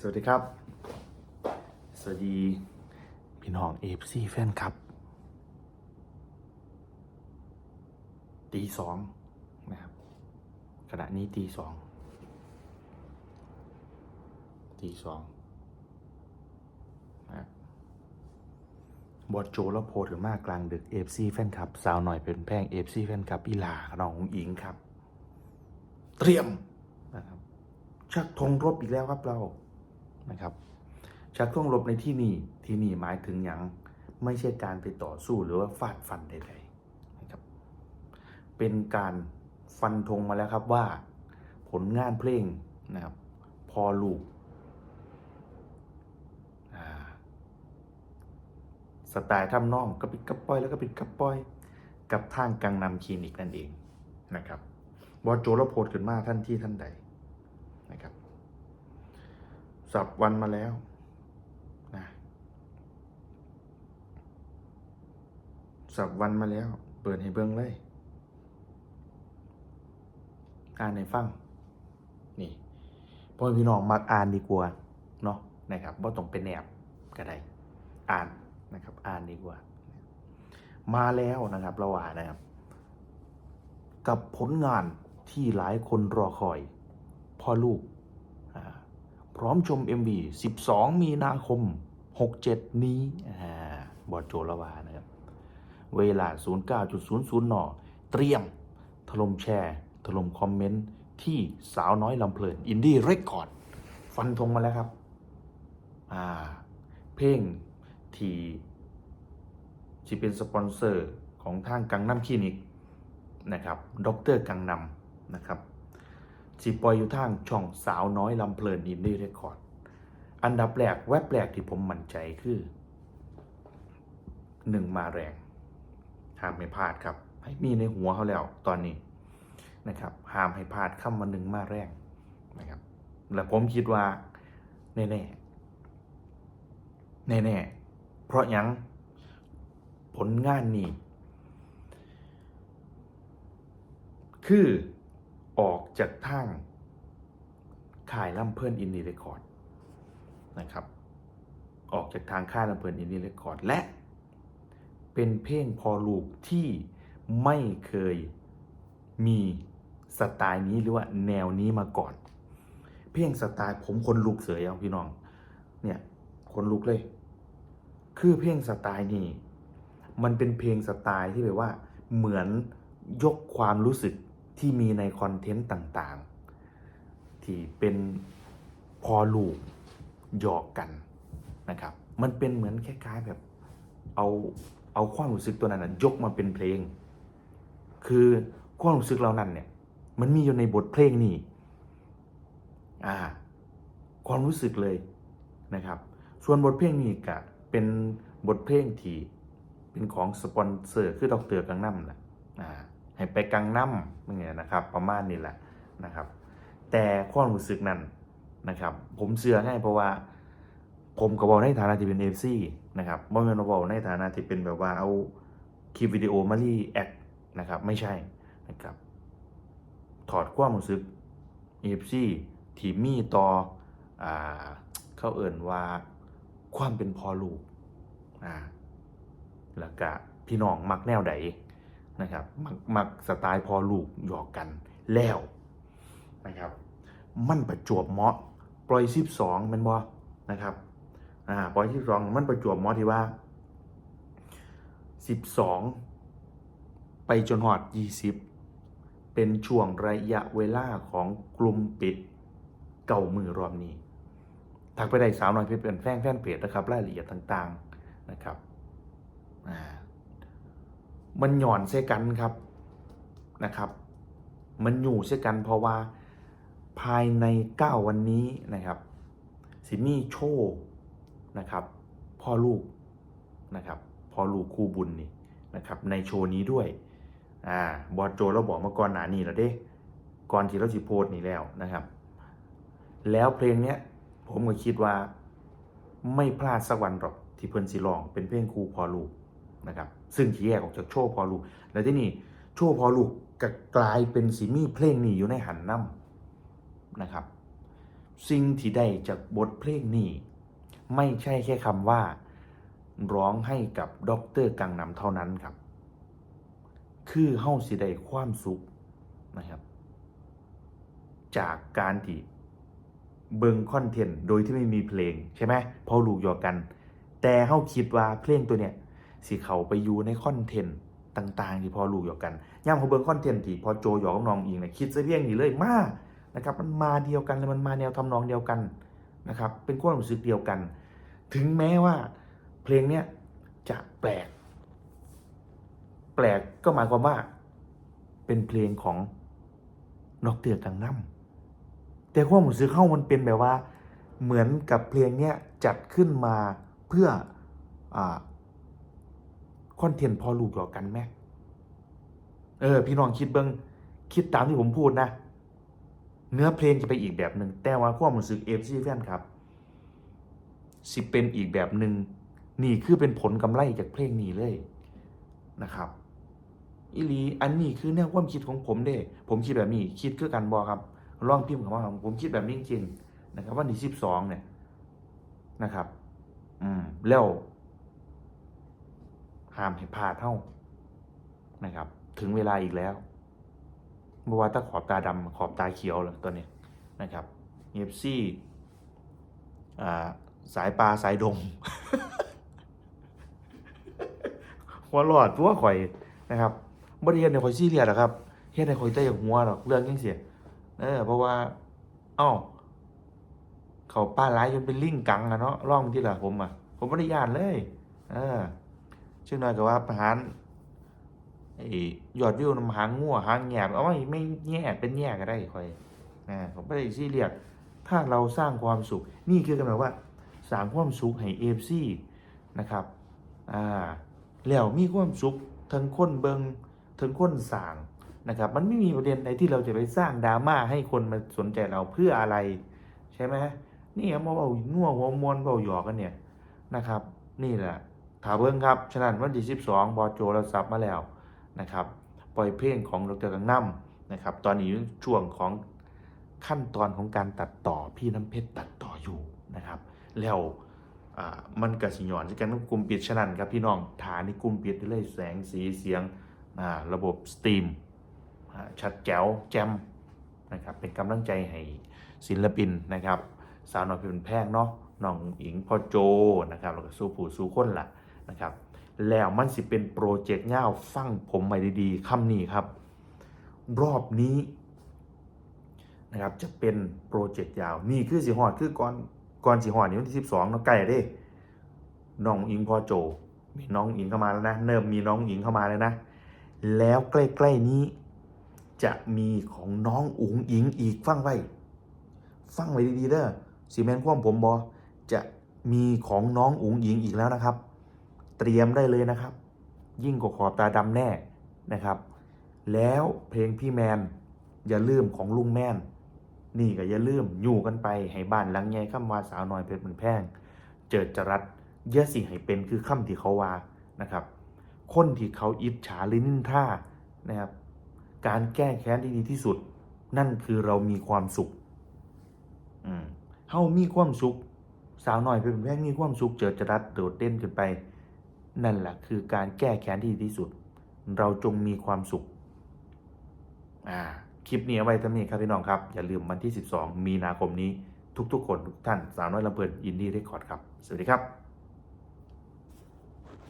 สวัสดีครับ สวัสดี พี่น้องเอฟซีแฟนครับ ตีสองนะครับขณะนี้ตีสองตีสองนะครับบอดโจแล้วโพสต์ถึงมากกลางดึกเอฟซีแฟนคลับ สาวหน่อยเป็นแพงเอฟซีแฟนคลับอีหลาน้องอิงครับ เตรียมนะครับชักธงรบอีกแล้วครับเรา นะครับชักธงรบในที่นี่ที่นี่หมายถึงอย่างไม่ใช่การไปต่อสู้หรือว่าฟาดฟันใดๆนะครับ เป็นการฟันธงมาแล้วครับว่า ผลงานเพลงนะครับ พอลูกสไตล์ทำนองกระปิดกระปอยแล้วก็ปิดกระปอย กับทางกังนำคลินิกนั่นเองนะครับบอสโจแล้วโพสต์ขึ้นมาท่านที่ท่านใด สับวันมาแล้วนะสับวันมาแล้ว เปิดให้เบิ่งเลย อ่านให้ฟัง นี่พ่อพี่น้องมักอ่านดีกว่าเนาะนะครับว่าต้องเป็นแนบก็ได้อ่านนะครับ อ่านดีกว่า มาแล้วนะครับเราว่านะครับ กับผลงานที่หลายคนรอคอย พ่อลูก พร้อมชม MV 12 มีนาคม 67 นี้บอดโจลวานะครับ เวลา 09.00 น เตรียม ถล่มแชร์ ถล่มคอมเมนต์ ที่สาวน้อยลำเพลิน อินดี้เรคคอร์ด ฟันธงมาแล้วครับ อ่า เพลงที่ที่เป็นสปอนเซอร์ของทางกังน้ำคลินิกนะครับ ดรกังนำนะครับ สิปล่อยอยู่ทางช่องสาวน้อยลำเพลินอินดี้เรคคอร์ด อันดับแรกแวบแรกที่ผมมั่นใจคือหนึ่งมาแรงห้ามไม่พลาดครับ ให้มีในหัวเขาแล้วตอนนี้นะครับห้ามให้พลาดคำมาหนึ่งมาแรงนะครับและผมคิดว่า แน่ๆแน่ๆเพราะยังผลงานนี้ คือ ออกจากทางขายลำเพลินอินดี้เรคคอร์ดนะครับ ออกจากทางค่ายลำเพลินอินดี้เรคคอร์ดและเป็นเพลงพอลูกที่ไม่เคยมีสไตล์นี้หรือว่าแนวนี้มาก่อน เพลงสไตล์ผมคนลุกเสยเอาพี่น้อง เนี่ยคนลุกเลย คือเพลงสไตล์นี้ มันเป็นเพลงสไตล์ที่แบบว่า เหมือนยกความรู้สึก ที่มีในคอนเทนต์ต่างๆ ที่เป็นพอลูกหยอกกันนะครับ มันเป็นเหมือนคล้ายๆแบบเอาเอาความรู้สึกตัวนั้นนะยกมาเป็นเพลง คือความรู้สึกเหล่านั้นเนี่ยมันมีอยู่ในบทเพลงนี้อ่าความรู้สึกเลยนะครับ ส่วนบทเพลงนี้ก็เป็นบทเพลงที่เป็นของสปอนเซอร์คือดอกเตอร์กังน้ำแหละอ่า ให้ไปกังน้ำอย่างเงี้ยนะครับ ประมาณนี้แหละนะครับ แต่ความรู้สึกนั้นนะครับ ผมเชื่อให้เพราะว่า ผมก็บอกในฐานะที่เป็นเอฟซีนะครับบ่แม่นว่บอกในฐานะที่เป็นแบบว่าเอาคลิปวิดีโอมารีแอคนะครับไม่ใช่นะครับ ถอดความรู้สึกเอฟซีที่มีต่ออ่าเขาเอิ่นว่าความเป็นพอลูกอ่าแล้วก็พี่น้องมักแนวใด นะครับมักมักสไตล์พอลูกหยอกกันแล้วนะครับมันประจวบเหมาะปล่อยสิบสองมันบอนะครับอ่าปล่อยสิบสองมันประจวบเหมาะที่ว่าสิบสองไปจนหอดยี่สิบเป็นช่วงระยะเวลาของกลุ่มปิดเก่ามือรอบนี้ทักไปได้สาวน้อยเพชรเป็นแฟนแฟนเพจนะครับรายละเอียดต่างๆนะครับอ่า มันหย่อนใส่กันครับนะครับ มันอยู่ใส่กันเพราะว่าภายใน 9 วันนี้นะครับสิมีโชว์นะครับ พ่อลูกนะครับพ่อลูกคู่บุญนี่นะครับในโชว์นี้ด้วยอ่าบอสโจเราบอกมาก่อนหนานี้แล้วเด้ก่อนที่เราสิโพสนี่แล้วนะครับ แล้วเพลงเนี้ยผมก็คิดว่าไม่พลาดสักวันหรอกที่เพิ่นสิร้องเป็นเพลงคู่พ่อลูก นะครับซึ่งที่แยกออกจากโชว์พอลูกแล้วที่นี่โชว์พอลูกก็กลายเป็นสีมีเพลงนี้อยู่ในหันน้ำนะครับ สิ่งที่ได้จากบทเพลงนี้ไม่ใช่แค่คำว่า ร้องให้กับด็อกเตอร์กังนำเท่านั้นครับ คือเฮาสิได้ความสุขนะครับ จากการที่เบิงคอนเทนต์โดยที่ไม่มีเพลงใช่ไหมพอลูกหยอกกัน แต่เฮาคิดว่าเพลงตัวเนี้ย สิเขาไปอยู่ในคอนเทนต์ต่าง ๆ ที่พอลูกหยอกกันย่ามเขาเบิงคอนเทนต์ที่พอโจหยอกน้องอิงเนี่ยคิดซะเพียงนี้เลยมานะครับมันมาเดียวกันแล้วมันมาแนวทำนองเดียวกันนะครับเป็นความรู้สึกเดียวกัน ถึงแม้ว่าเพลงเนี้ยจะแปลก แปลกก็หมายความว่า เป็นเพลงของนกเตือกังน้ำแต่ความรู้สึกเข้ามันเป็นแบบว่า เหมือนกับเพลงเนี้ยจัดขึ้นมาเพื่ออ่า คอนเทนต์พอลูกหยอกกันไหมเออ พี่น้องคิดเบิงคิดตามที่ผมพูดนะ เนื้อเพลงจะไปอีกแบบหนึ่งแต่ว่าความรู้สึกเอฟซีแฟนครับ สิเป็นอีกแบบหนึ่งนี่คือเป็นผลกำไรจากเพลงนี้เลยนะครับอีหลีอันนี้คือแนวความคิดของผมเด้ ผมคิดแบบนี้ คิดคือกันบอครับลองพิมพ์คำว่าผมคิดแบบนี้จริงๆนะครับวันที่สิบสองเนี่ยนะครับ อืมแล้ว ห้ามให้พลาดเท่านะครับ ถึงเวลาอีกแล้วเมื่อว่าถ้าขอบตาดำขอบตาเขียวเลยตัวนี้นะครับเอฟซีอ่าสายปลาสายดงหัวหลอดตัวข่อยนะครับบริเวณในข่อยซี่เรียสหรอกครับเฮ็ดในข่อยใจอย่างหัวหรอกเรื่องยังเสียเออเพราะว่าเอ้าเขาป้าร้ายจนเป็นลิ่งกังอะเนาะร่องที่ละผมอะผมไม่ได้ยานเลย เออ ชื่อหน่อยก็ว่าหารไอ้ยอดวิวน้ำหางงัวหางแงบเอาไม่ไม่แง่เป็นแง่ก็ได้ข่อยนะผมไม่ได้ซีเรียสถ้าเราสร้างความสุข นี่คือกันแบบว่าสร้างความสุขให้เอฟซีนะครับอ่าแล้วมีความสุขทั้งคนเบิงทั้งคนสร้างนะครับมันไม่มีประเด็นใดที่เราจะไปสร้างดราม่าให้คนมาสนใจเราเพื่ออะไรใช่ไหมนี่เอามาเอาง่วงหัวมวนเบาหยอกกันเนี่ยนะครับ นี่แหละ ถาเบิ้งครับ ฉะนั้นวันที่ 12 บอโจเราซับมาแล้วนะครับ ปล่อยเพลงของดรกังน้ำนะครับ ตอนนี้อยู่ช่วงของขั้นตอนของการตัดต่อพี่น้ำเพชรตัดต่ออยู่นะครับ แล้วมันกับสิหยอนกันกับกลุ่มปิดฉะนั้นครับพี่น้องฐานในกลุ่มปิดได้เลยแสงสีเสียงระบบสตรีมชัดแจ๋วแจมนะครับเป็นกำลังใจให้ศิลปินนะครับ สาวน้อยเพชรเป็นแพงเนาะน้องอิงพ่อโจนะครับแล้วก็สู้ผู้สู้คนล่ะ นะครับ แล้วมันสิเป็นโปรเจกต์ย่าวฟังผมใหม่ดีๆคำนี้ครับ รอบนี้นะครับจะเป็นโปรเจกต์ยาว นี่คือสิหอดคือก่อนก่อนสิหอดนี่วันที่สิบสองเนาะใกล้แล้วเด้น้องอิงพ่อโจ มีน้องอิงเข้ามาแล้วนะเริ่มมีน้องอิงเข้ามาแล้วนะ แล้วใกล้ๆนี้จะมีของน้องอุ๋งอิงอีกฟังไว้ ฟังไว้ดีๆเด้อสีแมนความผมบอจะมีของน้องอุ๋งอิงอีกแล้วนะครับ เตรียมได้เลยนะครับ ยิ่งกว่าขอบตาดำแน่นะครับ แล้วเพลงพี่แมนอย่าลืมของลุงแม่นนี่ก็อย่าลืมอยู่กันไปให้บ้านหลังใหญ่ข้ามวาสาวน้อยเพชรมันแพง เจิดจรัสเยอะสิให้เป็นคือคำที่เขาว่านะครับ คนที่เขาอิจฉาหรือนินท่านะครับ การแก้แค้นที่ดีที่สุด นั่นคือเรามีความสุขอืมเฮามีความสุข สาวน้อยเพชรมันแพงมีความสุขเจิดจรัสโดดเด่นขึ้นไป นั่นแหละคือการแก้แค้นที่ดีที่สุด เราจงมีความสุข อ่า คลิปนี้เอาไว้เท่านี้ครับพี่น้องครับ อย่าลืมวันที่ 12 มีนาคมนี้ ทุกๆ คนทุกท่านสาวน้อยลำเพลินอินดี้เรคคอร์ดครับ สวัสดีครับ